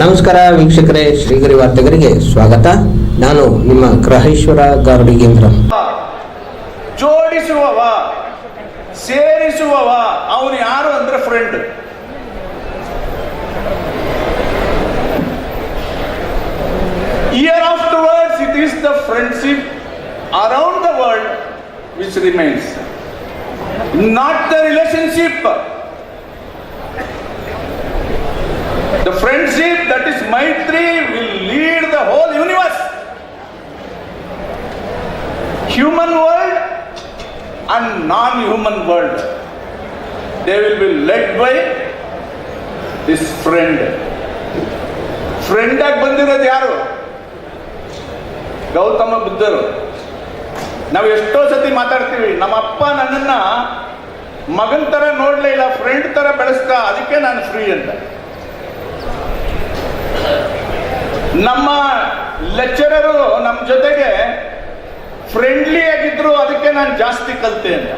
ನಮಸ್ಕಾರ ವೀಕ್ಷಕರೇ, ಶ್ರೀಗರಿ ವಾರ್ತೆಗರಿಗೆ ಸ್ವಾಗತ. ನಾನು ನಿಮ್ಮ ಗ್ರಹೇಶ್ವರ ಗಾರ್ಡಿಗೇಂದ್ರ. ಜೋಡಿಸುವವ, ಸೇರಿಸುವವ, ಅವನು ಯಾರು ಅಂದ್ರೆ friend year afterwards it is the friendship around the world which remains not the relationship the friendship that is ಮೈತ್ರಿ will lead the whole universe human world and non-human world. They will be led by this friend. Friend ಆಗಿ ಬಂದಿರೋದು ಯಾರು ಗೌತಮ ಬುದ್ಧರು ನಾವು ಎಷ್ಟೋ ಸತಿ ಮಾತಾಡ್ತೀವಿ, ನಮ್ಮ ಅಪ್ಪ ನನ್ನನ್ನ ಮಗನ ಥರ ನೋಡಲೇ ಇಲ್ಲ ಫ್ರೆಂಡ್ ಥರ ಬೆಳೆಸ್ದ ಅದಕ್ಕೆ ನಾನು ಫ್ರೀ ಅಂತ ನಮ್ಮ ಲೆಕ್ಚರರು ನಮ್ಮ ಜೊತೆಗೆ ಫ್ರೆಂಡ್ಲಿ ಆಗಿದ್ರು ಅದಕ್ಕೆ ನಾನು ಜಾಸ್ತಿ ಕಲಿತೆ ಅಂತ.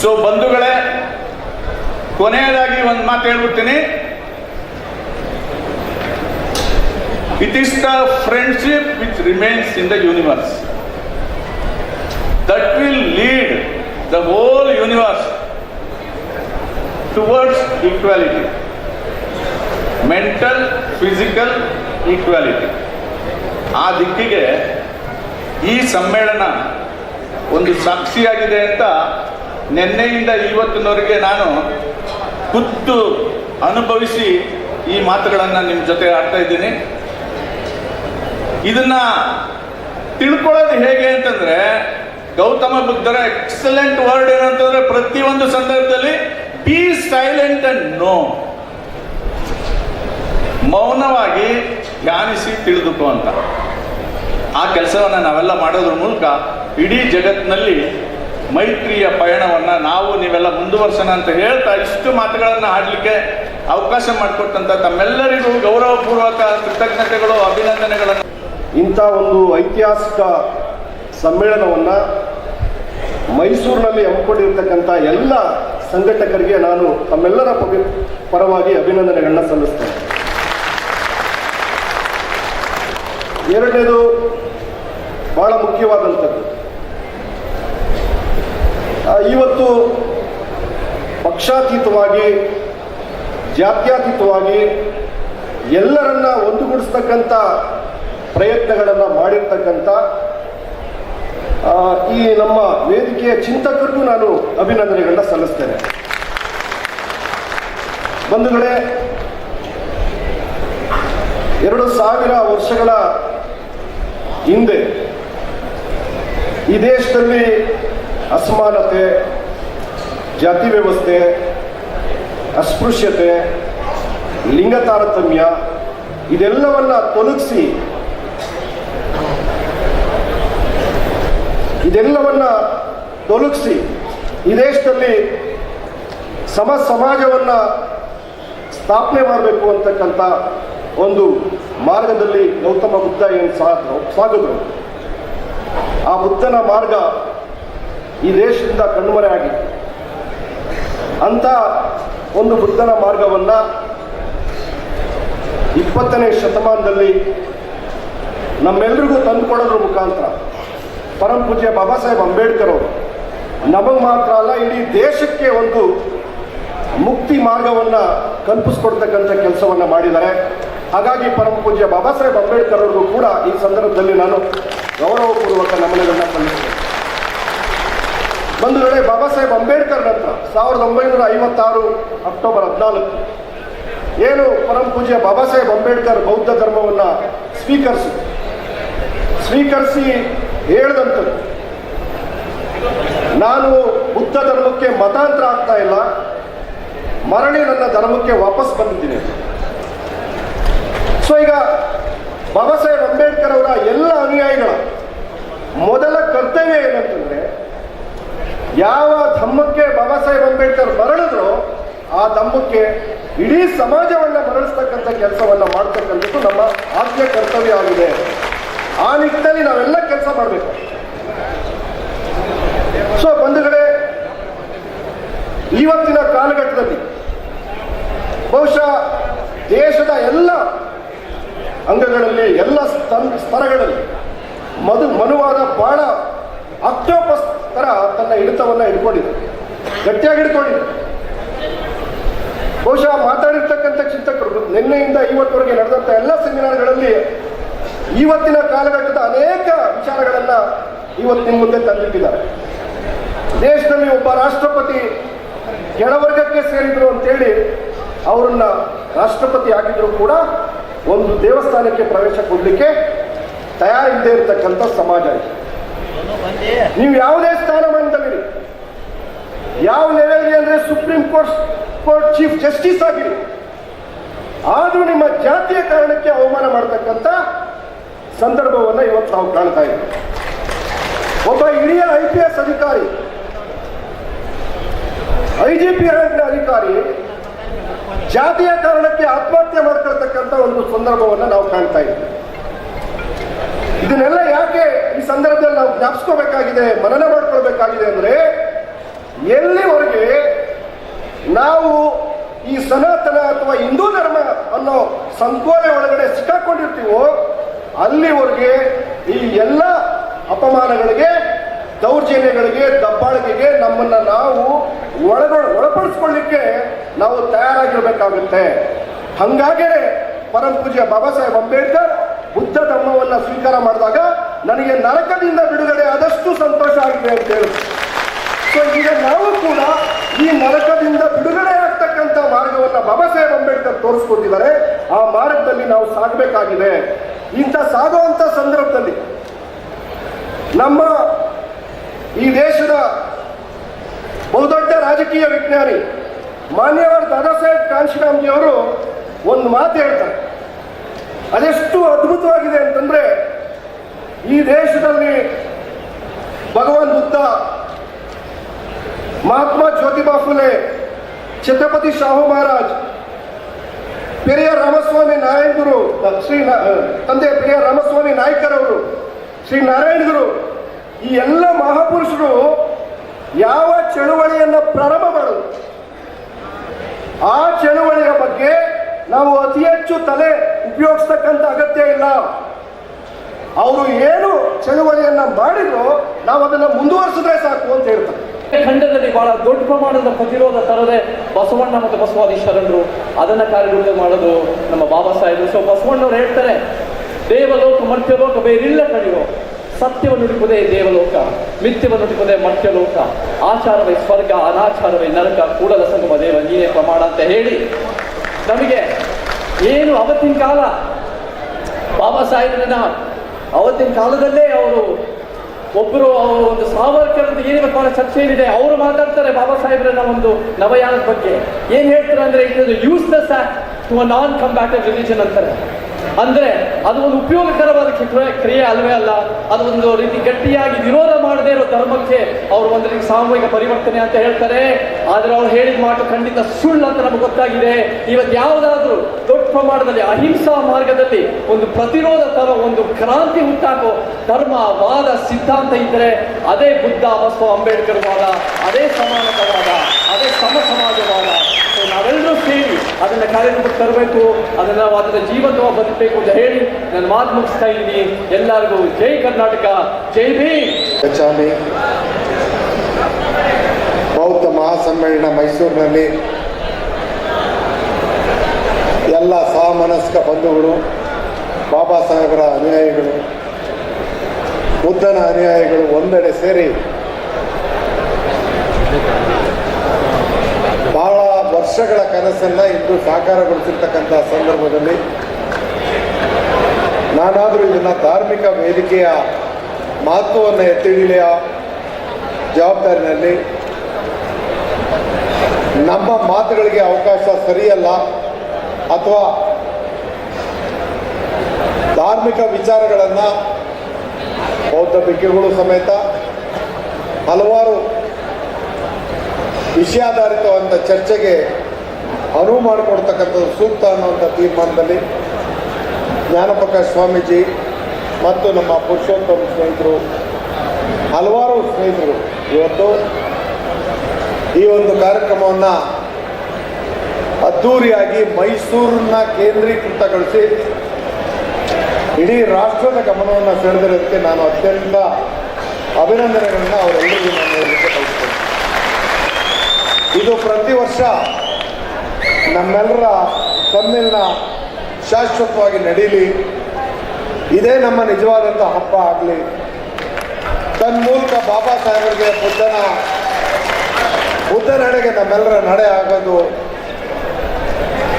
ಸೊ ಬಂಧುಗಳೇ, ಕೊನೆಯದಾಗಿ ಒಂದು ಮಾತು ಹೇಳ್ಬಿಡ್ತೀನಿ. It is the friendship which remains in the universe that will lead the whole universe towards equality mental physical equality ಆ ದಿಕ್ಕಿಗೆ ಈ ಸಮ್ಮೇಳನ ಒಂದು ಸಾಕ್ಷಿಯಾಗಿದೆ ಅಂತ ನಿನ್ನೆಯಿಂದ ಇವತ್ತಿನವರೆಗೆ ನಾನು ಖುದ್ದು ಅನುಭವಿಸಿ ಈ ಮಾತುಗಳನ್ನು ನಿಮ್ಮ ಜೊತೆ ಆಡ್ತಾ ಇದ್ದೀನಿ. ಇದನ್ನ ತಿಳ್ಕೊಳ್ಳೋದು ಹೇಗೆ ಅಂತಂದ್ರೆ, ಗೌತಮ ಬುದ್ಧರ ಎಕ್ಸಲೆಂಟ್ ವರ್ಡ್ ಏನಂತಂದ್ರೆ ಪ್ರತಿಯೊಂದು ಸಂದರ್ಭದಲ್ಲಿ ಬಿ ಸೈಲೆಂಟ್ ಅಂಡ್ ನೋ ಮೌನವಾಗಿ ಧ್ಯಾನಿಸಿ ತಿಳಿದುಕೋ ಅಂತ. ಆ ಕೆಲಸವನ್ನು ನಾವೆಲ್ಲ ಮಾಡೋದ್ರ ಮೂಲಕ ಇಡೀ ಜಗತ್ತಿನಲ್ಲಿ ಮೈತ್ರಿಯ ಪಯಣವನ್ನ ನಾವು ನೀವೆಲ್ಲ ಮುಂದುವರ್ಸೋಣ ಅಂತ ಹೇಳ್ತಾ ಇಷ್ಟು ಮಾತುಗಳನ್ನು ಆಡಲಿಕ್ಕೆ ಅವಕಾಶ ಮಾಡಿಕೊಟ್ಟಂತ ತಮ್ಮೆಲ್ಲರಿಗೂ ಗೌರವಪೂರ್ವಕ ಕೃತಜ್ಞತೆಗಳು, ಅಭಿನಂದನೆಗಳನ್ನು. ಇಂಥ ಒಂದು ಐತಿಹಾಸಿಕ ಸಮ್ಮೇಳನವನ್ನು ಮೈಸೂರಿನಲ್ಲಿ ಹಮ್ಮಿಕೊಂಡಿರ್ತಕ್ಕಂಥ ಎಲ್ಲ ಸಂಘಟಕರಿಗೆ ನಾನು ತಮ್ಮೆಲ್ಲರ ಪರವಾಗಿ ಅಭಿನಂದನೆಗಳನ್ನ ಸಲ್ಲಿಸ್ತೇನೆ. ಎರಡನೇದು ಬಹಳ ಮುಖ್ಯವಾದಂಥದ್ದು. ಇವತ್ತು ಪಕ್ಷಾತೀತವಾಗಿ, ಜಾತ್ಯಾತೀತವಾಗಿ ಎಲ್ಲರನ್ನ ಒಂದುಗೂಡಿಸ್ತಕ್ಕಂಥ ಪ್ರಯತ್ನಗಳನ್ನು ಮಾಡಿರ್ತಕ್ಕಂಥ ಈ ನಮ್ಮ ವೇದಿಕೆಯ ಚಿಂತಕರಿಗೂ ನಾನು ಅಭಿನಂದನೆಗಳನ್ನ ಸಲ್ಲಿಸ್ತೇನೆ. ಬಂಧುಗಳೇ, ಎರಡು ಸಾವಿರ ವರ್ಷಗಳ ಹಿಂದೆ ಈ ದೇಶದಲ್ಲಿ ಅಸಮಾನತೆ, ಜಾತಿ ವ್ಯವಸ್ಥೆ, ಅಸ್ಪೃಶ್ಯತೆ, ಲಿಂಗ ತಾರತಮ್ಯ ಇದೆಲ್ಲವನ್ನ ತೊಲಗಿಸಿ ಇದೆಲ್ಲವನ್ನ ತೊಲಗಿಸಿ ಈ ದೇಶದಲ್ಲಿ ಸಮ ಸಮಾಜವನ್ನ ಸ್ಥಾಪನೆ ಮಾಡಬೇಕು ಅಂತಕ್ಕಂಥ ಒಂದು ಮಾರ್ಗದಲ್ಲಿ ಗೌತಮ ಬುದ್ಧ ಏನು ಸಾಗಿದ್ರು. ಆ ಬುದ್ಧನ ಮಾರ್ಗ ಈ ದೇಶದಿಂದ ಕಣ್ಮರೆ ಆಗಿದೆ ಅಂತ ಒಂದು ಬುದ್ಧನ ಮಾರ್ಗವನ್ನ ಇಪ್ಪತ್ತನೇ ಶತಮಾನದಲ್ಲಿ ನಮ್ಮೆಲ್ರಿಗೂ ತಂದುಕೊಡೋದ್ರ ಮುಖಾಂತರ ಪರಂ ಪೂಜ್ಯ ಬಾಬಾ ಸಾಹೇಬ್ ಅಂಬೇಡ್ಕರ್ ಅವರು ನಮಗೆ ಮಾತ್ರ ಅಲ್ಲ, ಇಡೀ ದೇಶಕ್ಕೆ ಒಂದು ಮುಕ್ತಿ ಮಾರ್ಗವನ್ನ ಕಲ್ಪಿಸ್ಕೊಡ್ತಕ್ಕಂಥ ಕೆಲಸವನ್ನ ಮಾಡಿದ್ದಾರೆ. ಹಾಗಾಗಿ ಪರಮ ಪೂಜ್ಯ ಬಾಬಾ ಸಾಹೇಬ್ ಅಂಬೇಡ್ಕರ್ ಅವ್ರಿಗೂ ಕೂಡ ಈ ಸಂದರ್ಭದಲ್ಲಿ ನಾನು ಗೌರವಪೂರ್ವಕ ನಮನಗಳನ್ನ ಸಲ್ಲಿಸ್ತೇನೆ. ಒಂದು ವೇಳೆ ಬಾಬಾ ಸಾಹೇಬ್ ಅಂಬೇಡ್ಕರ್ ನಂತರ ಸಾವಿರದ ಒಂಬೈನೂರ ಐವತ್ತಾರು ಅಕ್ಟೋಬರ್ ಹದಿನಾಲ್ಕು ಏನು ಪರಮ ಪೂಜ್ಯ ಬಾಬಾ ಸಾಹೇಬ್ ಅಂಬೇಡ್ಕರ್ ಬೌದ್ಧ ಧರ್ಮವನ್ನ ಸ್ವೀಕರಿಸಿ ಸ್ವೀಕರಿಸಿ ಹೇಳದಂತ ನಾನು ಬುದ್ಧ ಧರ್ಮಕ್ಕೆ ಮತಾಂತರ ಆಗ್ತಾ ಇಲ್ಲ ಮರಳಿ ನನ್ನ ಧರ್ಮಕ್ಕೆ ವಾಪಸ್ ಬಂದಿದ್ದೀನಿ. ಸೊ, ಈಗ ಬಾಬಾ ಸಾಹೇಬ್ ಅಂಬೇಡ್ಕರ್ ಅವರ ಎಲ್ಲ ಅನುಯಾಯಿಗಳ ಮೊದಲ ಕರ್ತವ್ಯ ಏನಂತಂದ್ರೆ ಯಾವ ಧಮ್ಮಕ್ಕೆ ಬಾಬಾ ಸಾಹೇಬ್ ಅಂಬೇಡ್ಕರ್ ಮರಳಿದ್ರು ಆ ಧಮ್ಮಕ್ಕೆ ಇಡೀ ಸಮಾಜವನ್ನ ಮರಳಿಸ್ತಕ್ಕಂಥ ಕೆಲಸವನ್ನ ಮಾಡ್ತಕ್ಕಂಥದ್ದು ನಮ್ಮ ಆದ್ಯ ಕರ್ತವ್ಯ ಆಗಿದೆ. ಆ ನಿಟ್ಟಿನಲ್ಲಿ ನಾವೆಲ್ಲ ಕೆಲಸ ಮಾಡಬೇಕು ಸೊ ಬಂಧುಗಳೇ ಇವತ್ತಿನ ಕಾಲಘಟ್ಟದಲ್ಲಿ ಬಹುಶಃ ದೇಶದ ಎಲ್ಲ ಅಂಗಗಳಲ್ಲಿ ಸ್ತಂ- ಸ್ತರಗಳಲ್ಲಿ. ಮಧು ಮನುವಾದ ಬಾಣ ಅಕ್ಟೋಪಸ್ ಥರ ತನ್ನ ಹಿಡಿತವನ್ನು ಹಿಡ್ಕೊಂಡಿದೆ. ಗಟ್ಟಿಯಾಗಿ ಹಿಡ್ಕೊಂಡಿದೆ. ಬಹುಶಃ ಮಾತಾಡಿರ್ತಕ್ಕಂಥ ಚಿಂತಕರು, ನಿನ್ನೆಯಿಂದ ಇವತ್ತವರೆಗೆ ನಡೆದಂಥ ಎಲ್ಲ ಸೆಮಿನಾರ್ಗಳಲ್ಲಿ ಇವತ್ತಿನ ಕಾಲಘಟ್ಟದ ಅನೇಕ ವಿಚಾರಗಳನ್ನು ಇವತ್ತು ನಿಮ್ಮ ಮುಂದೆ ತಂದಿಟ್ಟಿದ್ದಾರೆ. ದೇಶದಲ್ಲಿ ಒಬ್ಬ ರಾಷ್ಟ್ರಪತಿ ಕೆಳವರ್ಗಕ್ಕೆ ಸೇರಿದ್ರು ಅಂತೇಳಿ ಅವರನ್ನ ರಾಷ್ಟ್ರಪತಿ ಆಗಿದ್ರು ಕೂಡ ಒಂದು ದೇವಸ್ಥಾನಕ್ಕೆ ಪ್ರವೇಶ ಕೊಡಲಿಕ್ಕೆ ತಯಾರಿಲ್ಲದೆ ಇರತಕ್ಕಂಥ ಸಮಾಜ ಇದು. ನೀವು ಯಾವುದೇ ಸ್ಥಾನಮಾನದಲ್ಲಿರಿ. ಯಾವ ಲೆವೆಲ್ಗೆ ಅಂದರೆ supreme court court chief justice ಆಗಿರಿ. ಆದರೂ ನಿಮ್ಮ ಜಾತಿಯ ಕಾರಣಕ್ಕೆ ಅವಮಾನ ಮಾಡತಕ್ಕಂಥ ಸಂದರ್ಭವನ್ನು ಇವತ್ತು ನಾವು ಕಾಣ್ತಾ ಇದ್ದೀವಿ. ಒಬ್ಬ ಹಿರಿಯ ಐ ಪಿ ಎಸ್ ಅಧಿಕಾರಿ ಐ ಜಿ ಪಿ ಅಧಿಕಾರಿ ಜಾತಿಯ ಕಾರಣಕ್ಕೆ ಆತ್ಮಹತ್ಯೆ ಮಾಡ್ಕೊಳ್ತಕ್ಕಂಥ ಒಂದು ಸಂದರ್ಭವನ್ನು ನಾವು ಕಾಣ್ತಾ ಇದ್ದೀವಿ. ಇದನ್ನೆಲ್ಲ ಯಾಕೆ ಈ ಸಂದರ್ಭದಲ್ಲಿ ನಾವು ಜ್ಞಾಪಿಸ್ಕೋಬೇಕಾಗಿದೆ, ಮನನ ಮಾಡ್ಕೊಳ್ಬೇಕಾಗಿದೆ ಅಂದ್ರೆ, ಎಲ್ಲಿವರೆಗೆ ನಾವು ಈ ಸನಾತನ ಅಥವಾ ಹಿಂದೂ ಧರ್ಮ ಅನ್ನೋ ಸಂಕೋಲೆ ಒಳಗಡೆ ಸಿಕ್ಕಾಕೊಂಡಿರ್ತೀವೋ, ಅಲ್ಲಿವರೆಗೆ ಈ ಎಲ್ಲ ಅಪಮಾನಗಳಿಗೆ, ದೌರ್ಜನ್ಯಗಳಿಗೆ ದಬ್ಬಾಳಿಕೆಗೆ ನಮ್ಮನ್ನ ನಾವು ಒಳಗ, ಒಳಪಡಿಸ್ಕೊಳ್ಳಿಕ್ಕೆ ನಾವು ತಯಾರಾಗಿರಬೇಕಾಗುತ್ತೆ. ಹಂಗಾಗೇ ಪರಂ ಬಾಬಾ ಸಾಹೇಬ್ ಅಂಬೇಡ್ಕರ್ ಬುದ್ಧ ಧರ್ಮವನ್ನ ಸ್ವೀಕಾರ ಮಾಡಿದಾಗ ನನಗೆ ನರಕದಿಂದ ಬಿಡುಗಡೆ ಆದಷ್ಟು ಸಂತೋಷ ಆಗಿದೆ ಅಂತ ಹೇಳಿ ಸೊ ಈಗ ನಾವು ಕೂಡ ಈ ನರಕದಿಂದ ಬಿಡುಗಡೆ ಆಗ್ತಕ್ಕಂಥ ಮಾರ್ಗವನ್ನು ಬಾಬಾ ಸಾಹೇಬ್ ಅಂಬೇಡ್ಕರ್ ತೋರಿಸ್ಕೊಂಡಿದ್ದಾರೆ. ಆ ಮಾರ್ಗದಲ್ಲಿ ನಾವು ಸಾಗಬೇಕಾಗಿದೆ. ಇಂಥ ಸಾಗುವಂಥ ಸಂದರ್ಭದಲ್ಲಿ ನಮ್ಮ ಈ ದೇಶದ ಬಹುದೊಡ್ಡ ರಾಜಕೀಯ ವಿಜ್ಞಾನಿ ಮಾನ್ಯವಾದ ದಾದಾ ಸಾಹೇಬ್ ಕಾಂಶಿರಾಮ್ಜಿ ಅವರು ಒಂದು ಮಾತು ಹೇಳ್ತಾರೆ. ಅದೆಷ್ಟು ಅದ್ಭುತವಾಗಿದೆ ಅಂತಂದ್ರೆ, ಈ ದೇಶದಲ್ಲಿ ಭಗವಾನ್ ಬುದ್ಧ, ಮಹಾತ್ಮ ಜ್ಯೋತಿಬಾ ಫುಲೆ, ಛತ್ರಪತಿ ಶಾಹು ಮಹಾರಾಜ್, ಪೆರಿಯ ರಾಮಸ್ವಾಮಿ ನಾರಾಯಣಗುರು, ಶ್ರೀ ತಂದೆ ಪೆರಿಯ ರಾಮಸ್ವಾಮಿ ನಾಯ್ಕರವರು, ಶ್ರೀ ನಾರಾಯಣಗುರು, ಈ ಎಲ್ಲ ಮಹಾಪುರುಷರು ಯಾವ ಚಳುವಳಿಯನ್ನು ಪ್ರಾರಂಭ ಮಾಡೋದು ಆ ಚಳುವಳಿಯ ಬಗ್ಗೆ ನಾವು ಅತಿ ಹೆಚ್ಚು ತಲೆ ಉಪಯೋಗಿಸ್ತಕ್ಕಂಥ ಅಗತ್ಯ ಇಲ್ಲ. ಅವರು ಏನು ಚಳುವಳಿಯನ್ನ ಮಾಡಿದ್ರು ನಾವು ಅದನ್ನ ಮುಂದುವರಿಸಿದ್ರೆ ಸಾಕು ಅಂತ ಹೇಳ್ತಾರೆ. ಖಂಡದಲ್ಲಿ ಬಹಳ ದೊಡ್ಡ ಪ್ರಮಾಣದ ಪ್ರತಿರೋಧ ತರದೆ ಬಸವಣ್ಣ ಮತ್ತು ಬಸವಾದಿ ಶರಣರು ಅದನ್ನ ಕಾರ್ಯಗತ ಮಾಡೋದು ನಮ್ಮ ಬಾಬಾ ಸಾಹೇಬರು. ಸೊ ಬಸವಣ್ಣವ್ರು ಹೇಳ್ತಾರೆ, ದೇವಲೋಕ ಮರ್ತ್ಯಲೋಕ ಬೇರಿಲ್ಲ ಕಡಿಯೋ ಸತ್ಯವನ್ನು ಹುಡುಕುವುದೇ ದೇವಲೋಕ ಮಿಥ್ಯವನ್ನು ಹುಡುಕುವುದೇ ಮರ್ತ್ಯಲೋಕ ಆಚಾರವೇ ಸ್ವರ್ಗ, ಅನಾಚಾರವೇ ನರಕ, ಕೂಡಲ ಸಂಗಮ ದೇವ, ನೀನೇ ಪ್ರಮಾಣ ಅಂತ ಹೇಳಿ. ನಮಗೆ ಏನು ಅವತ್ತಿನ ಕಾಲ? ಬಾಬಾ ಸಾಹೇಬ್ರನ್ನ ಅವತ್ತಿನ ಕಾಲದಲ್ಲೇ ಅವರು ಒಬ್ಬರು ಅವರು ಒಂದು ಸಾವರ್ಕರ್ ಅಂತ ಏನಿದೆ ಬಹಳ ಚರ್ಚೆ ಏನಿದೆ, ಅವರು ಮಾತಾಡ್ತಾರೆ ಬಾಬಾ ಸಾಹೇಬ್ರನ್ನ ಒಂದು ನವಯಾನದ ಬಗ್ಗೆ. ಏನು ಹೇಳ್ತಾರೆ ಅಂದ್ರೆ ಇದು useless act to a non combative religion ಅಂತಾರೆ. ಅಂದ್ರೆ ಅದು ಒಂದು ಉಪಯೋಗಕರವಾದ ಕ್ರಿಯೆ- ಅಲ್ವೇ ಅಲ್ಲ, ಅದು ಒಂದು ರೀತಿ ಗಟ್ಟಿಯಾಗಿ ವಿರೋಧ ಮಾಡದೇ ಇರೋ ಧರ್ಮಕ್ಕೆ ಅವರು ಒಂದು ರೀತಿ ಸಾಮೂಹಿಕ ಪರಿವರ್ತನೆ ಅಂತ ಹೇಳ್ತಾರೆ. ಆದ್ರೆ ಅವ್ರು ಹೇಳಿದ ಮಾತು ಖಂಡಿತ ಸುಳ್ಳು ಅಂತ ನಮಗೆ ಗೊತ್ತಾಗಿದೆ. ಇವತ್ತು ಯಾವುದಾದ್ರೂ ದೊಡ್ಡ ಪ್ರಮಾಣದಲ್ಲಿ ಅಹಿಂಸಾ ಮಾರ್ಗದಲ್ಲಿ ಒಂದು ಪ್ರತಿರೋಧ ತರ ಒಂದು ಕ್ರಾಂತಿ ಉಂಟಾಗೋ ಧರ್ಮ, ವಾದ, ಸಿದ್ಧಾಂತ ಇದ್ದರೆ, ಅದೇ ಬುದ್ಧ, ಬಸವ, ಅಂಬೇಡ್ಕರ್ ವಾದ, ಅದೇ ಸಮಾನತವಾದ, ಅದೇ ಸಮ ಸಮಾಜವಾದ ಸೇರಿ ಅದನ್ನ ಕಾರ್ಯಕ್ರಮಕ್ಕೆ ತರಬೇಕು, ಅದನ್ನ ನಾವು ಅದನ್ನ ಜೀವಂತವಾಗಿ ಬದುಕಬೇಕು ಅಂತ ಹೇಳಿ ನಾನು ಮಾತು ಮುಗಿಸ್ತಾ ಇದ್ದೀನಿ. ಎಲ್ಲರಿಗೂ ಜೈ ಕರ್ನಾಟಕ, ಜೈ ಕಚಾಲಿ ಬೌದ್ಧ ಮಹಾಸಮ್ಮೇಳನ ಮೈಸೂರಿನಲ್ಲಿ ಎಲ್ಲ ಸಾಮನಸ್ಕ ಬಂಧುಗಳು, ಬಾಬಾ ಸಾಹೇಬರ ಅನುಯಾಯಿಗಳು, ಬುದ್ಧನ ಅನುಯಾಯಿಗಳು ಒಂದೆಡೆ ಸೇರಿ ವರ್ಷಗಳ ಕನಸನ್ನ ಇಂದು ಸಾಕಾರಗೊಳಿಸಿರ್ತಕ್ಕಂಥ ಸಂದರ್ಭದಲ್ಲಿ ನಾನಾದರೂ ಇದನ್ನ ಧಾರ್ಮಿಕ ವೇದಿಕೆಯ ಮಹತ್ವವನ್ನು ಎತ್ತಿ ಹಿಡಿಯುವ ಜವಾಬ್ದಾರಿನಲ್ಲಿ ನಮ್ಮ ಮಾತುಗಳಿಗೆ ಅವಕಾಶ ಸರಿಯಲ್ಲ ಅಥವಾ ಧಾರ್ಮಿಕ ವಿಚಾರಗಳನ್ನು ಬೌದ್ಧ ಭಿಕ್ಷುಗಳು ಸಮೇತ ಹಲವಾರು ವಿಷಯಾಧಾರಿತವಾದಂಥ ಚರ್ಚೆಗೆ ಅನುವು ಮಾಡಿಕೊಡ್ತಕ್ಕಂಥದ್ದು ಸೂಕ್ತ ಅನ್ನುವಂಥ ತೀರ್ಮಾನದಲ್ಲಿ ಜ್ಞಾನಪ್ರಕಾಶ್ ಸ್ವಾಮೀಜಿ ಮತ್ತು ನಮ್ಮ ಪುರುಷೋತ್ತಮ ಸ್ನೇಹಿತರು, ಹಲವಾರು ಸ್ನೇಹಿತರು ಇವತ್ತು ಈ ಒಂದು ಕಾರ್ಯಕ್ರಮವನ್ನು ಅದ್ಧೂರಿಯಾಗಿ ಮೈಸೂರನ್ನ ಕೇಂದ್ರೀಕೃತಗೊಳಿಸಿ ಇಡೀ ರಾಷ್ಟ್ರದ ಗಮನವನ್ನು ಸೆಳೆದಿರೋದಕ್ಕೆ ನಾನು ಅತ್ಯಂತ ಅಭಿನಂದನೆಗಳನ್ನು ಅವರೆಲ್ಲರಿಗೂ ನಾನು ಹೇಳಲಿಕ್ಕೆ ಬಯಸ್ತೇನೆ. ಇದು ಪ್ರತಿ ವರ್ಷ ನಮ್ಮೆಲ್ಲರ ಸಮ್ಮೇಳನ ಶಾಶ್ವತವಾಗಿ ನಡೀಲಿ. ಇದೇ ನಮ್ಮ ನಿಜವಾದಂಥ ಹಬ್ಬ ಆಗಲಿ. ತನ್ನ ಮೂಲಕ ಬಾಬಾ ಸಾಹೇಬರಿಗೆ ಬುದ್ಧನ ಬುದ್ಧ ನಡೆಗೆ ನಮ್ಮೆಲ್ಲರ ನಡೆ ಆಗೋದು.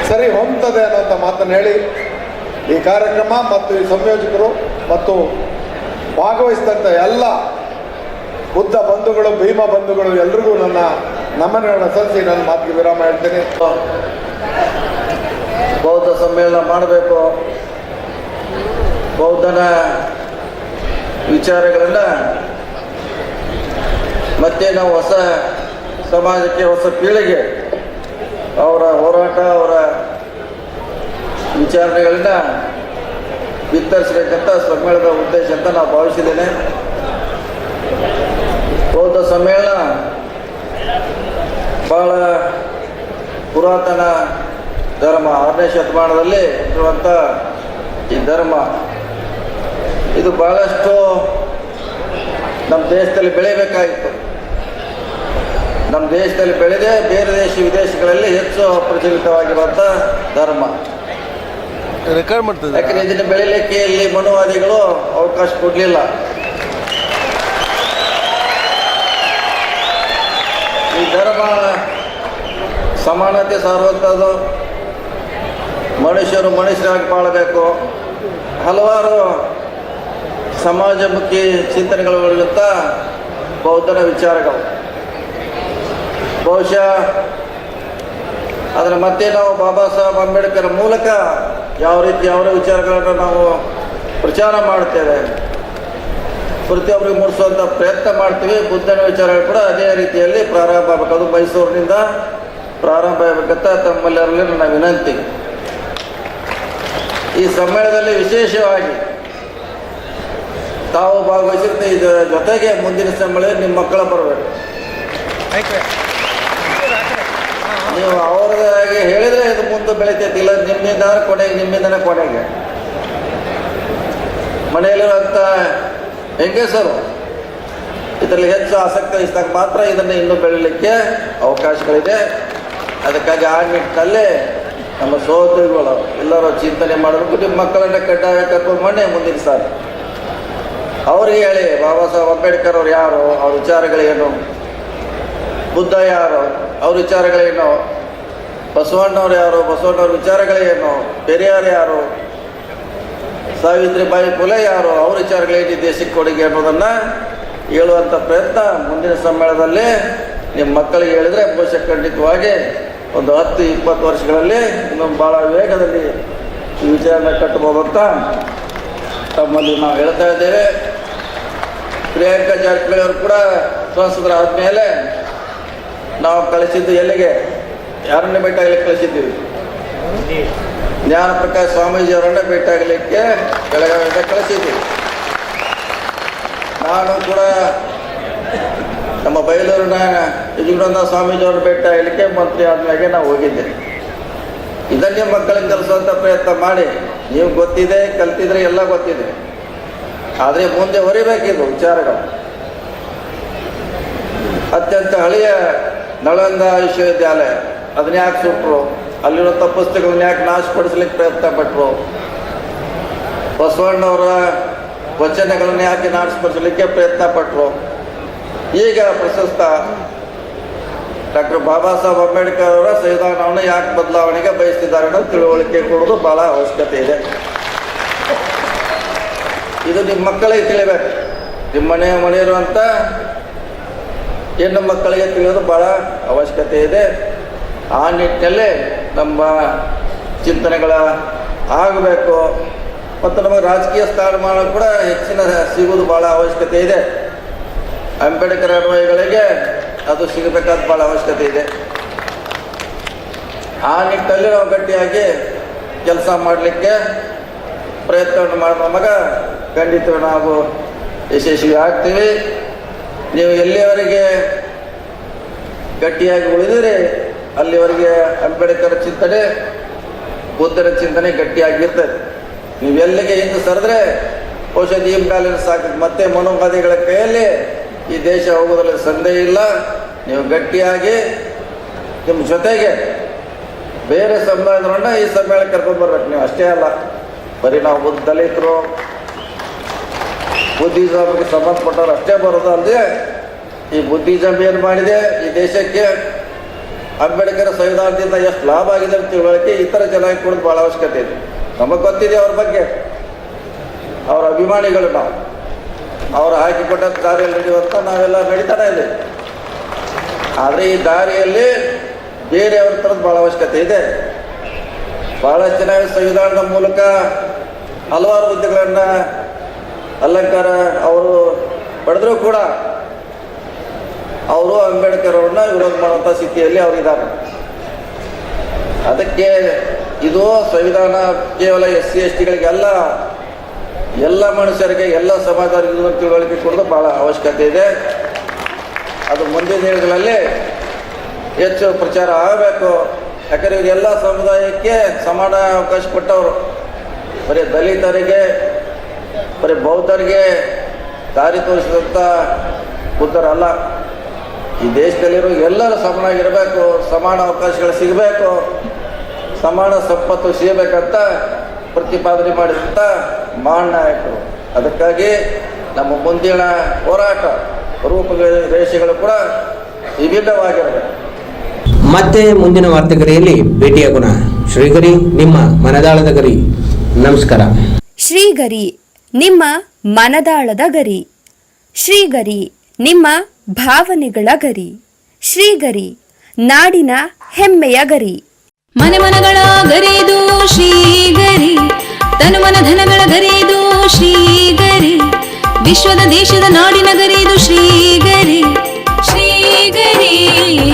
ಸರಿ ಹೊಂದ್ತದೆ ಅನ್ನೋಂಥ ಮಾತನ್ನು ಹೇಳಿ. ಈ ಕಾರ್ಯಕ್ರಮ ಮತ್ತು ಈ ಸಂಯೋಜಕರು ಮತ್ತು ಭಾಗವಹಿಸಿದಂಥ ಎಲ್ಲ ಬುದ್ಧ ಬಂಧುಗಳು, ಭೀಮ ಬಂಧುಗಳು ಎಲ್ರಿಗೂ ನನ್ನ ನಮನಗಳನ್ನು ಸಲ್ಲಿಸಿ ನಾನು ಮಾತಿಗೆ ವಿರಾಮ ಹೇಳ್ತೇನೆ. ಬೌದ್ಧ ಸಮ್ಮೇಳನ ಮಾಡಬೇಕು. ಬೌದ್ಧನ ವಿಚಾರಗಳನ್ನು ಮತ್ತೆ ನಾವು ಹೊಸ ಸಮಾಜಕ್ಕೆ, ಹೊಸ ಪೀಳಿಗೆ ಅವರ ಹೋರಾಟ, ಅವರ ವಿಚಾರಣೆಗಳನ್ನ ಬಿತ್ತರಿಸಬೇಕಂತ ಸಮ್ಮೇಳನದ ಉದ್ದೇಶ ಅಂತ ನಾವು ಭಾವಿಸಿದ್ದೇನೆ. ಬೌದ್ಧ ಸಮ್ಮೇಳನ ಬಹಳ ಪುರಾತನ ಧರ್ಮ ಆರನೇ ಶತಮಾನದಲ್ಲಿ ಇರುವಂಥ ಈ ಧರ್ಮ. ಇದು ಬಹಳಷ್ಟು ನಮ್ಮ ದೇಶದಲ್ಲಿ ಬೆಳೆಯಬೇಕಾಗಿತ್ತು. ನಮ್ಮ ದೇಶದಲ್ಲಿ ಬೆಳೆದೇ ಬೇರೆ ದೇಶ ವಿದೇಶಗಳಲ್ಲಿ ಹೆಚ್ಚು ಪ್ರಚಲಿತವಾಗಿರುವಂಥ ಧರ್ಮ. ರೆಕಾರ್ಡ್ ಮಾಡ್ತದೆ ಯಾಕಂದ್ರೆ ಇದನ್ನ ಬೆಳಿಲಿಕ್ಕೆ ಇಲ್ಲಿ ಮನುವಾದಿಗಳು ಅವಕಾಶ ಕೊಡಲಿಲ್ಲ. ಈ ಧರ್ಮ ಸಮಾನತೆ ಸಾರುವಂಥದ್ದು ಮನುಷ್ಯರು ಮನುಷ್ಯರಾಗಿ ಬಾಳಬೇಕು. ಹಲವಾರು ಸಮಾಜಮುಖಿ ಚಿಂತನೆಗಳು ಒಳಗುತ್ತಾ ಬೌದ್ಧನ ವಿಚಾರಗಳು. ಬಹುಶಃ ಅದರ ಮತ್ತೆ ನಾವು ಬಾಬಾ ಸಾಹೇಬ್ ಅಂಬೇಡ್ಕರ್ ಮೂಲಕ ಯಾವ ರೀತಿ ಅವರ ವಿಚಾರಗಳನ್ನು ನಾವು ಪ್ರಚಾರ ಮಾಡ್ತೇವೆ ಪ್ರತಿಯೊಬ್ಬರಿಗೆ ಮೂಡಿಸುವಂಥ ಪ್ರಯತ್ನ ಮಾಡ್ತೀವಿ. ಬುದ್ಧನ ವಿಚಾರಗಳು ಕೂಡ ಅದೇ ರೀತಿಯಲ್ಲಿ ಪ್ರಾರಂಭ ಆಗಬೇಕು. ಅದು ಮೈಸೂರಿನಿಂದ ಪ್ರಾರಂಭ ಆಗಬೇಕಂತ ತಮ್ಮಲ್ಲಿ ನನ್ನ ವಿನಂತಿ. ಈ ಸಮ್ಮೇಳನದಲ್ಲಿ ವಿಶೇಷವಾಗಿ ತಾವು ಭಾಗವಹಿಸಿದ ಇದರ ಜೊತೆಗೆ ಮುಂದಿನ ಸಮ್ಮೇಳನ ನಿಮ್ಮ ಮಕ್ಕಳ ಬರಬೇಕು ನೀವು ಅವ್ರದಾಗಿ ಹೇಳಿದ್ರೆ ಇದು ಮುಂದೆ ಬೆಳಿತೈತಿ, ಇಲ್ಲ ನಿಮ್ಮಿಂದ ಕೊನೆಗೆ, ನಿಮ್ಮಿಂದನೇ ಕೊನೆಗೆ. ಮನೆಯಲ್ಲಿರುವಂಥ ಹೆಂಗಸರು, ಇದರಲ್ಲಿ ಹೆಚ್ಚು ಆಸಕ್ತಿ ವಹಿಸಿದಾಗ ಮಾತ್ರ ಇದನ್ನು ಇನ್ನೂ ಬೆಳೀಲಿಕ್ಕೆ ಅವಕಾಶಗಳಿದೆ ಅದಕ್ಕಾಗಿ ಆ ನಿಟ್ಟಿನಲ್ಲೇ ನಮ್ಮ ಸಹೋದರಿಗಳು ಎಲ್ಲರೂ ಚಿಂತನೆ ಮಾಡಬೇಕು ನಿಮ್ಮ ಮಕ್ಕಳನ್ನ ಕಡ್ಡಾಯ ಕರ್ಕೊಂಡು ಮೊನ್ನೆ ಮುಂದಿನ ಸಾಲ ಅವ್ರಿಗೆ ಹೇಳಿ, ಬಾಬಾ ಸಾಹೇಬ್ ಅಂಬೇಡ್ಕರ್ ಅವ್ರು ಯಾರು? ಅವ್ರ ವಿಚಾರಗಳೇನು? ಬುದ್ಧ ಯಾರು? ಅವ್ರ ವಿಚಾರಗಳೇನು? ಬಸವಣ್ಣವ್ರು ಯಾರು? ಬಸವಣ್ಣವ್ರ ವಿಚಾರಗಳೇನು? ಪೆರಿಯಾರ್ ಯಾರು? ಸಾವಿತ್ರಿಬಾಯಿ ಫುಲೆ ಯಾರು? ಅವ್ರ ವಿಚಾರಗಳೇನು ದೇಶಕ್ಕೆ ಕೊಡುಗೆ ಅನ್ನೋದನ್ನು ಹೇಳುವಂಥ ಪ್ರಯತ್ನ ಮುಂದಿನ ಸಮ್ಮೇಳನದಲ್ಲಿ ನಿಮ್ಮ ಮಕ್ಕಳಿಗೆ ಹೇಳಿದರೆ ಬಹುಶಃ ಖಂಡಿತವಾಗಿ ಒಂದು ಹತ್ತು, ಇಪ್ಪತ್ತು ವರ್ಷಗಳಲ್ಲಿ ಇನ್ನೊಂದು ಭಾಳ ವೇಗದಲ್ಲಿ ಈ ವಿಚಾರನ ಕಟ್ಟಬಹುದು ಅಂತ ತಮ್ಮಲ್ಲಿ ನಾವು ಹೇಳ್ತಾ ಇದ್ದೇವೆ. ಪ್ರಿಯಾಂಕಾ ಜಾರಕಿಹೊಳಿ ಅವರು ಕೂಡ ಸಂಸದರಾದ್ಮೇಲೆ ನಾವು ಕಳಿಸಿದ್ದು ಎಲ್ಲಿಗೆ? ಯಾರನ್ನೇ ಭೇಟಿಯಾಗಲಿಕ್ಕೆ ಕಳಿಸಿದ್ದೀವಿ? ಜ್ಞಾನಪ್ರಕಾಶ್ ಸ್ವಾಮೀಜಿ ಅವರನ್ನೇ ಭೇಟಿಯಾಗಲಿಕ್ಕೆ ಬೆಳಗಾವಿಯಿಂದ ಕಳಿಸಿದ್ದೀವಿ. ನಾನು ಕೂಡ ನಮ್ಮ ಬಯಲೂರಿನ ಯಜುಗುಣಂದ ಸ್ವಾಮೀಜಿ ಬೆಟ್ಟ ಆಗಲಿಕ್ಕೆ ಮಂತ್ರಿ ಆದ್ಮೇಲೆ ನಾವು ಹೋಗಿದ್ದೆ. ಇದನ್ನೇ ಮಕ್ಕಳಿಗೆ ಕಲಿಸುವಂಥ ಪ್ರಯತ್ನ ಮಾಡಿ, ನೀವು ಗೊತ್ತಿದೆ, ಕಲ್ತಿದ್ರೆ ಎಲ್ಲ ಗೊತ್ತಿದೆ. ಆದರೆ ಮುಂದೆ ಹೊರಿಬೇಕಿದು ವಿಚಾರಗಳು. ಅತ್ಯಂತ ಹಳೆಯ ನಳಂದ ವಿಶ್ವವಿದ್ಯಾಲಯ ಅದನ್ನ ಯಾಕೆ ಸುಟ್ಟರು ಅಲ್ಲಿರುವಂಥ ಪುಸ್ತಕಗಳನ್ನ ಯಾಕೆ ನಾಶಪಡಿಸ್ಲಿಕ್ಕೆ ಪ್ರಯತ್ನ ಪಟ್ಟರು ಬಸವಣ್ಣವರ ವಚನಗಳನ್ನ ಯಾಕೆ ನಾಶಪಡಿಸ್ಲಿಕ್ಕೆ ಪ್ರಯತ್ನ ಪಟ್ಟರು ಈಗ ಪ್ರಶಸ್ತ ಡಾಕ್ಟರ್ ಬಾಬಾ ಸಾಹೇಬ್ ಅಂಬೇಡ್ಕರ್ ಅವರ ಸಂವಿಧಾನವನ್ನು ಯಾಕೆ ಬದಲಾವಣೆಗೆ ಬಯಸ್ತಿದ್ದಾರೆ ಅನ್ನೋ ತಿಳುವಳಿಕೆ ಕೊಡೋದು ಬಹಳ ಅವಶ್ಯಕತೆ ಇದೆ. ಇದು ನಿಮ್ಮ ಮಕ್ಕಳಿಗೆ ತಿಳಿಬೇಕು. ನಿಮ್ಮ ಮನೆಯ ಮನೆ ಇರುವಂತ ಹೆಣ್ಣು ಮಕ್ಕಳಿಗೆ ತಿಳಿಯೋದು ಭಾಳ ಅವಶ್ಯಕತೆ ಇದೆ. ಆ ನಿಟ್ಟಿನಲ್ಲಿ ನಮ್ಮ ಚಿಂತನೆಗಳ ಆಗಬೇಕು. ಮತ್ತು ನಮಗೆ ರಾಜಕೀಯ ಸ್ಥಾನಮಾನ ಕೂಡ ಹೆಚ್ಚಿನ ಸಿಗೋದು ಭಾಳ ಅವಶ್ಯಕತೆ ಇದೆ. ಅಂಬೇಡ್ಕರ್ ಅನ್ವಯಗಳಿಗೆ ಅದು ಸಿಗಬೇಕಾದ ಭಾಳ ಅವಶ್ಯಕತೆ ಇದೆ. ಆ ನಿಟ್ಟಿನಲ್ಲಿ ನಾವು ಗಟ್ಟಿಯಾಗಿ ಕೆಲಸ ಮಾಡಲಿಕ್ಕೆ ಪ್ರಯತ್ನವನ್ನು ಮಾಡುವ ಮಗ ಖಂಡಿತ ನಾವು ಯಶಸ್ವಿ ಆಗ್ತೀವಿ. ನೀವು ಎಲ್ಲಿಯವರೆಗೆ ಗಟ್ಟಿಯಾಗಿ ಉಳಿದರೆ, ಅಲ್ಲಿವರೆಗೆ ಅಂಬೇಡ್ಕರ್ ಚಿಂತನೆ, ಬುದ್ಧರ ಚಿಂತನೆ ಗಟ್ಟಿಯಾಗಿರ್ತದೆ ನೀವೆಲ್ಲಿಗೆ ಹಿಂದೆ ಸರಿದ್ರೆ ಔಷಧಿ ಇಂಬ್ಯಾಲೆನ್ಸ್ ಬ್ಯಾಲೆನ್ಸ್ ಆಗ್ತದೆ. ಮತ್ತೆ ಮನೋವಾದಿಗಳ ಕೈಯಲ್ಲಿ ಈ ದೇಶ ಹೋಗೋದ್ರಲ್ಲಿ ಸಂದೇಹ ಇಲ್ಲ. ನೀವು ಗಟ್ಟಿಯಾಗಿ ನಿಮ್ಮ ಜೊತೆಗೆ ಬೇರೆ ಸಮ್ಮೇಳನ ಈ ಸಮ್ಮೇಳನ ಕರ್ಕೊಂಡು ಬರ್ಬೇಕು ನೀವು. ಅಷ್ಟೇ ಅಲ್ಲ, ಬರೀ ನಾವು ಬುದ್ಧ ದಲಿತರು ಬುದ್ಧಿಸಮ್ಗೆ ಸಂಬಂಧಪಟ್ಟವ್ರು ಅಷ್ಟೇ ಬರೋದು ಅಲ್ಲದೆ ಈ ಬುದ್ಧಿಸಮ್ ಏನು ಮಾಡಿದೆ? ಈ ದೇಶಕ್ಕೆ ಅಂಬೇಡ್ಕರ್ ಸಂವಿಧಾನದಿಂದ ಎಷ್ಟು ಲಾಭ ಆಗಿದೆ ಅಂತ ತಿಳುವಳಿಕೆ ಥರ ಚೆನ್ನಾಗಿ ಕೊಡೋದು ಭಾಳ ಅವಶ್ಯಕತೆ ಇದೆ. ನಮಗೆ ಗೊತ್ತಿದೆ ಅವ್ರ ಬಗ್ಗೆ, ಅವರ ಅಭಿಮಾನಿಗಳು ನಾವು. ಅವರು ಹಾಕಿಕೊಟ್ಟ ದಾರಿಯಲ್ಲಿ ನಡೆಯುವಂತ ನಾವೆಲ್ಲ ನಡೀತಾನೆ ಇದೆ. ಆದರೆ ಈ ದಾರಿಯಲ್ಲಿ ಬೇರೆಯವ್ರ ಥರದ್ದು ಭಾಳ ಅವಶ್ಯಕತೆ ಇದೆ. ಭಾಳ ಚೆನ್ನಾಗಿ ಸಂವಿಧಾನದ ಮೂಲಕ ಹಲವಾರು ಹುದ್ದೆಗಳನ್ನು ಅಲಂಕಾರ ಅವರು ಪಡೆದರೂ ಕೂಡ ಅವರು ಅಂಬೇಡ್ಕರ್ ಅವ್ರನ್ನ ವಿರೋಧ ಮಾಡುವಂಥ ಸ್ಥಿತಿಯಲ್ಲಿ ಅವರಿದ್ದಾರೆ ಅದಕ್ಕೆ ಇದು ಸಂವಿಧಾನ ಕೇವಲ ಎಸ್ ಸಿ ಎಸ್ ಟಿಗಳಿಗೆಲ್ಲ ಎಲ್ಲ ಮನುಷ್ಯರಿಗೆ ಎಲ್ಲ ಸಮಾಜದವರಿಗೆ ತಿಳುವಳಿಕೆ ಕೊಡೋದು ಭಾಳ ಅವಶ್ಯಕತೆ ಇದೆ. ಅದು ಮುಂದಿನ ದಿನಗಳಲ್ಲಿ ಹೆಚ್ಚು ಪ್ರಚಾರ ಆಗಬೇಕು. ಯಾಕಂದರೆ ಎಲ್ಲ ಸಮುದಾಯಕ್ಕೆ ಸಮಾನ ಅವಕಾಶ ಕೊಟ್ಟವರು. ಬರೀ ದಲಿತರಿಗೆ, ಬರೀ ಬೌದ್ಧರಿಗೆ ದಾರಿ ತೋರಿಸಿದಂಥ ಅಲ್ಲ. ಈ ದೇಶದಲ್ಲಿರೋ ಎಲ್ಲರೂ ಸಮನಾಗಿರಬೇಕು. ಸಮಾನ ಅವಕಾಶಗಳು ಸಿಗಬೇಕು. ಸಮಾನ ಸಂಪತ್ತು ಸಿಗಬೇಕಂತ ಪ್ರತಿಪಾದನೆ ಮಾಡಿದಂಥ ಮಹಾನ್ ನಾಯಕರು ಅದಕ್ಕಾಗಿ ನಮ್ಮ ಮುಂದಿನ ಹೋರಾಟ ರೂಪರೇಷೆಗಳು ಕೂಡ ವಿಭಿನ್ನವಾಗಿರಬೇಕು. ಮತ್ತೆ ಮುಂದಿನ ವಾರ್ತೆಗರಿಯಲ್ಲಿ ಭೇಟಿಯಾಗೋಣ ಶ್ರೀಗರಿ ನಿಮ್ಮ ಮನದಾಳದ ಗರಿ. ನಮಸ್ಕಾರ. ಶ್ರೀಗರಿ ನಿಮ್ಮ ಮನದಾಳದ ಗರಿ. ಶ್ರೀಗರಿ ನಿಮ್ಮ ಭಾವನೆಗಳ ಗರಿ. ಶ್ರೀಗರಿ ನಾಡಿನ ಹೆಮ್ಮೆಯ ಗರಿ. ಮನೆ ಮನಗಳ ಗರಿದು ಶ್ರೀಗರಿ. ತನು ಮನ ಧನಗಳ ಗರಿದು ಶ್ರೀಗರಿ, ವಿಶ್ವದ ದೇಶದ ನಾಡಿನ ಗರಿದು ಶ್ರೀಗರಿ. ಶ್ರೀಗರಿ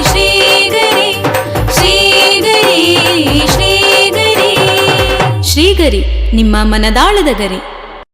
ಶ್ರೀಗರಿ ಶ್ರೀಗರಿ ಶ್ರೀಗರಿ. ಶ್ರೀಗರಿ, ನಿಮ್ಮ ಮನದಾಳದ ಗರಿ.